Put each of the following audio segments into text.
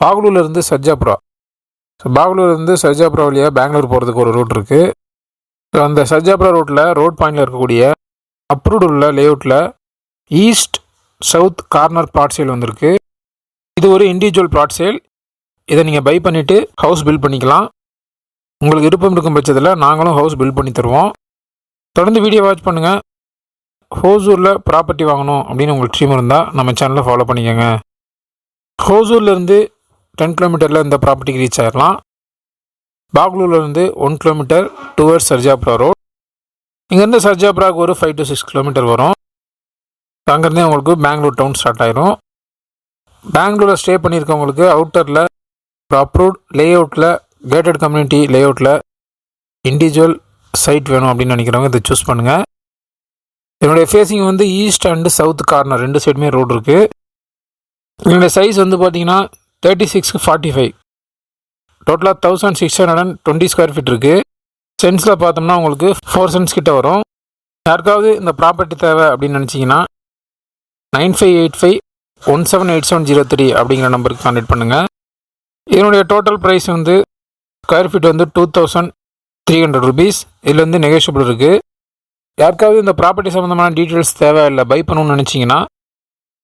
பாகலூர்லேருந்து Sarjapura. So பாகலூர்லேருந்து சர்ஜாபுரா வழியாக பெங்களூர் போகிறதுக்கு ஒரு ரூட் இருக்குது ஸோ அந்த சர்ஜாபுரா ரோட்டில் ரோட் பாயிண்டில் இருக்கக்கூடிய அப்ரூவ்டு உள்ள லேஅவுட்டில் east south corner plot sale வந்திருக்கு. இது ஒரு இண்டிவிஜுவல் பிளாட் சேல் இதை நீங்கள் பை பண்ணிவிட்டு ஹவுஸ் பில்ட் பண்ணிக்கலாம். உங்களுக்கு விருப்பம் இருக்கும் பட்சத்தில் நாங்களும் ஹவுஸ் பில்ட் பண்ணி தருவோம். தொடர்ந்து வீடியோ வாட்ச் பண்ணுங்கள் ஹோசூரில் ப்ராப்பர்ட்டி வாங்கணும் அப்படின்னு உங்களுக்கு ட்ரீம் இருந்தால் நம்ம சேனலை ஃபாலோ பண்ணிக்கோங்க. ஹோசூர்லேருந்து டென் கிலோமீட்டரில் இந்த ப்ராப்பர்ட்டிக்கு ரீச் ஆகிடலாம் பாக்லூர்லேருந்து one kilometre towards Sarjapura road இங்கேருந்து சர்ஜாபுராவுக்கு ஒரு ஃபைவ் டு சிக்ஸ் கிலோமீட்டர் வரும். அங்கேருந்தே உங்களுக்கு பெங்களூர் டவுன் ஸ்டார்ட் ஆயிரும். பெங்களூரில் ஸ்டே பண்ணியிருக்கவங்களுக்கு அவுட்டரில் அப்ரூவ்ட் லேஅவுட்டில் கேட்டட் கம்யூனிட்டி லேஅவுட்டில் இண்டிவிஜுவல் சைட் வேணும் அப்படின்னு நினைக்கிறவங்க இதை சூஸ் பண்ணுங்கள் என்னுடைய ஃபேஸிங் வந்து ஈஸ்ட் அண்டு சவுத் கார்னர் ரெண்டு சைடுமே ரோடு இருக்குது என்னுடைய சைஸ் வந்து பார்த்தீங்கன்னா தேர்ட்டி சிக்ஸ்க்கு ஃபார்ட்டி ஃபைவ் டோட்டலாக thousand six hundred and twenty square feet இருக்குது சென்ஸில் பார்த்தோம்னா உங்களுக்கு ஃபோர் சென்ஸ் கிட்ட வரும். யாருக்காவது இந்த ப்ராப்பர்ட்டி தேவை அப்படின்னு நினச்சிங்கன்னா nine five eight five one seven eight seven zero three அப்படிங்கிற நம்பருக்கு கான்டெக்ட் பண்ணுங்கள் இதனுடைய டோட்டல் ப்ரைஸ் வந்து ஸ்கொயர் ஃபீட் வந்து two thousand three hundred rupees இதில் வந்து நெகோஷியபிள் இருக்குது யாருக்காவது இந்த ப்ராப்பர்ட்டி சம்மந்தமான டீட்டெயில்ஸ் தேவை இல்லை பை பண்ணணும்னு நினச்சிங்கன்னா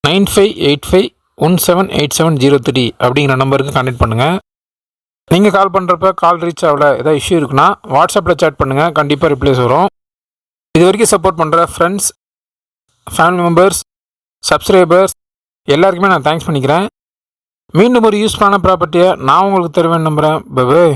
nine five eight five one seven eight seven zero three அப்படிங்கிற நம்பருக்கு கான்டெக்ட் பண்ணுங்கள் நீங்கள் கால் பண்ணுறப்ப கால் ரீச் ஆகல ஏதாவது இஷ்யூ இருக்குன்னா வாட்ஸ்அப்பில் சேட் பண்ணுங்கள் கண்டிப்பாக ரிப்ளேஸ் வரும். இது வரைக்கும் சப்போர்ட் பண்ணுற ஃப்ரெண்ட்ஸ் ஃபேமிலி மெம்பர்ஸ் சப்ஸ்கிரைபர்ஸ் எல்லாருக்குமே நான் தேங்க்ஸ் பண்ணிக்கிறேன். மீண்டும் ஒரு யூஸ்ஃபுல்லான ப்ராப்பர்ட்டியை நான் உங்களுக்கு தருவேன் நம்புகிறேன் பபே